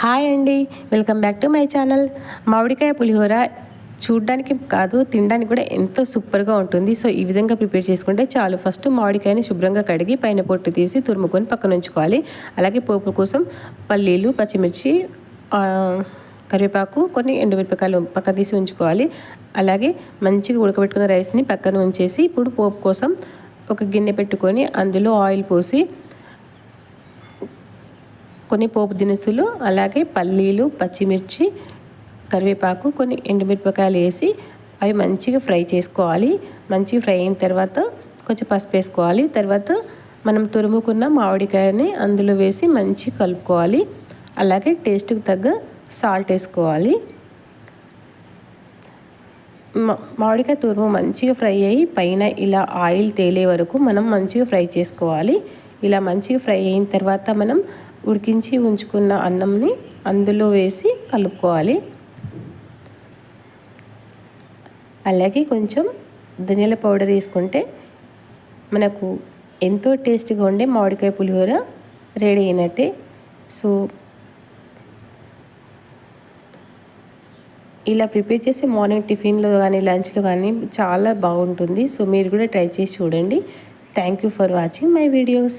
Hi అండి welcome back to my channel. మామిడికాయ పులిహోర చూడ్డానికి కాదు తినడానికి కూడా ఎంతో సూపర్గా ఉంటుంది. సో ఈ విధంగా ప్రిపేర్ చేసుకుంటే చాలు. ఫస్ట్ మామిడికాయని శుభ్రంగా కడిగి పైన పొట్టు తీసి తురుముకొని పక్కన ఉంచుకోవాలి. అలాగే పోపు కోసం పల్లీలు పచ్చిమిర్చి కరివేపాకు కొన్ని ఎండుమిరపకాయలు పక్కన తీసి ఉంచుకోవాలి. అలాగే మంచిగా ఉడకబెట్టుకున్న రైస్ని పక్కన ఉంచేసి ఇప్పుడు పోపు కోసం ఒక గిన్నె పెట్టుకొని అందులో ఆయిల్ పోసి కొన్ని పోపు దినుసులు అలాగే పల్లీలు పచ్చిమిర్చి కరివేపాకు కొన్ని ఎండుమిరపకాయలు వేసి అవి మంచిగా ఫ్రై చేసుకోవాలి. మంచిగా ఫ్రై అయిన తర్వాత కొంచెం పసుపు వేసుకోవాలి. తర్వాత మనం తురుముకున్న మామిడికాయని అందులో వేసి మంచి కలుపుకోవాలి. అలాగే టేస్ట్కి తగ్గ సాల్ట్ వేసుకోవాలి. మా- మామిడికాయ తురుము మంచిగా ఫ్రై అయ్యి పైన ఇలా ఆయిల్ తేలే వరకు మనం మంచిగా ఫ్రై చేసుకోవాలి. ఇలా మంచిగా ఫ్రై అయిన తర్వాత మనం ఉడికించి ఉంచుకున్న అన్నంని అందులో వేసి కలుపుకోవాలి. అలాగే కొంచెం ధనియాల పౌడర్ వేసుకుంటే మనకు ఎంతో టేస్ట్గా ఉండే మామిడికాయ పులిహోర రెడీ అయినట్టే. సో ఇలా ప్రిపేర్ చేసి మార్నింగ్ టిఫిన్లో కానీ లంచ్లో కానీ చాలా బాగుంటుంది. సో మీరు కూడా ట్రై చేసి చూడండి. Thank you for watching my videos.